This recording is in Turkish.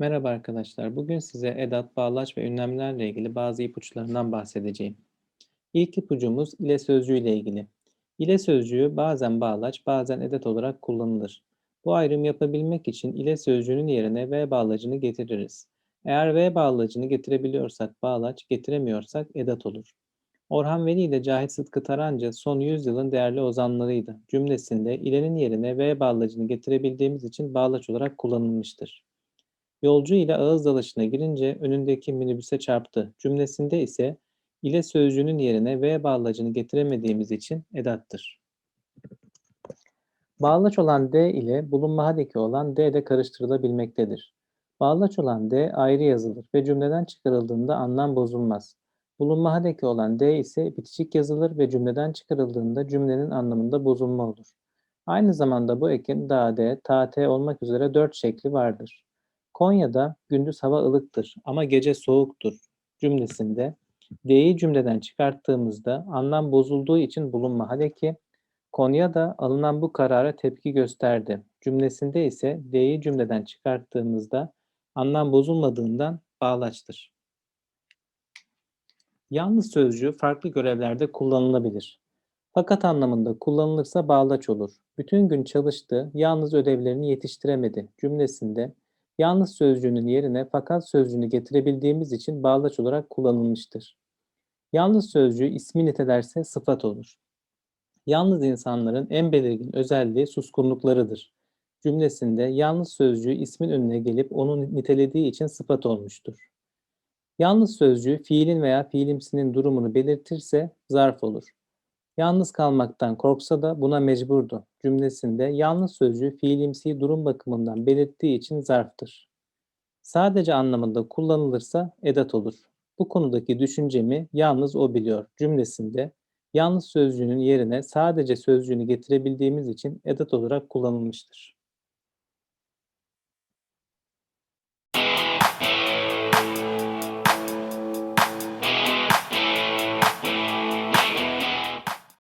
Merhaba arkadaşlar. Bugün size edat, bağlaç ve ünlemlerle ilgili bazı ipuçlarından bahsedeceğim. İlk ipucumuz ile sözcüğü ile ilgili. İle sözcüğü bazen bağlaç, bazen edat olarak kullanılır. Bu ayrım yapabilmek için ile sözcüğünün yerine ve bağlacını getiririz. Eğer ve bağlacını getirebiliyorsak bağlaç, getiremiyorsak edat olur. Orhan Veli ile Cahit Sıtkı Tarancı son yüzyılın değerli ozanlarıydı. Cümlesinde ilenin yerine ve bağlacını getirebildiğimiz için bağlaç olarak kullanılmıştır. Yolcu ile ağız dalaşına girince önündeki minibüse çarptı cümlesinde ise ile sözcüğünün yerine ve bağlacını getiremediğimiz için edattır. Bağlaç olan D ile bulunmahadeki olan D de karıştırılabilmektedir. Bağlaç olan D ayrı yazılır ve cümleden çıkarıldığında anlam bozulmaz. Bulunmahadeki olan D ise bitişik yazılır ve cümleden çıkarıldığında cümlenin anlamında bozulma olur. Aynı zamanda bu ekin dade, tate olmak üzere dört şekli vardır. Konya'da gündüz hava ılıktır ama gece soğuktur cümlesinde D'yi cümleden çıkarttığımızda anlam bozulduğu için bulunmahadeki Konya'da alınan bu karara tepki gösterdi cümlesinde ise D'yi cümleden çıkarttığımızda anlam bozulmadığından bağlaçtır. Yalnız sözcüğü farklı görevlerde kullanılabilir. Fakat anlamında kullanılırsa bağlaç olur. Bütün gün çalıştı, yalnız ödevlerini yetiştiremedi cümlesinde yalnız sözcüğünün yerine fakat sözcüğünü getirebildiğimiz için bağlaç olarak kullanılmıştır. Yalnız sözcüğü ismi nitelerse sıfat olur. Yalnız insanların en belirgin özelliği suskunluklarıdır. Cümlesinde yalnız sözcüğü ismin önüne gelip onu nitelediği için sıfat olmuştur. Yalnız sözcüğü fiilin veya fiilimsinin durumunu belirtirse zarf olur. Yalnız kalmaktan korksa da buna mecburdu cümlesinde yalnız sözcüğü fiilimsi durum bakımından belirttiği için zarftır. Sadece anlamında kullanılırsa edat olur. Bu konudaki düşüncemi yalnız o biliyor cümlesinde yalnız sözcüğünün yerine sadece sözcüğünü getirebildiğimiz için edat olarak kullanılmıştır.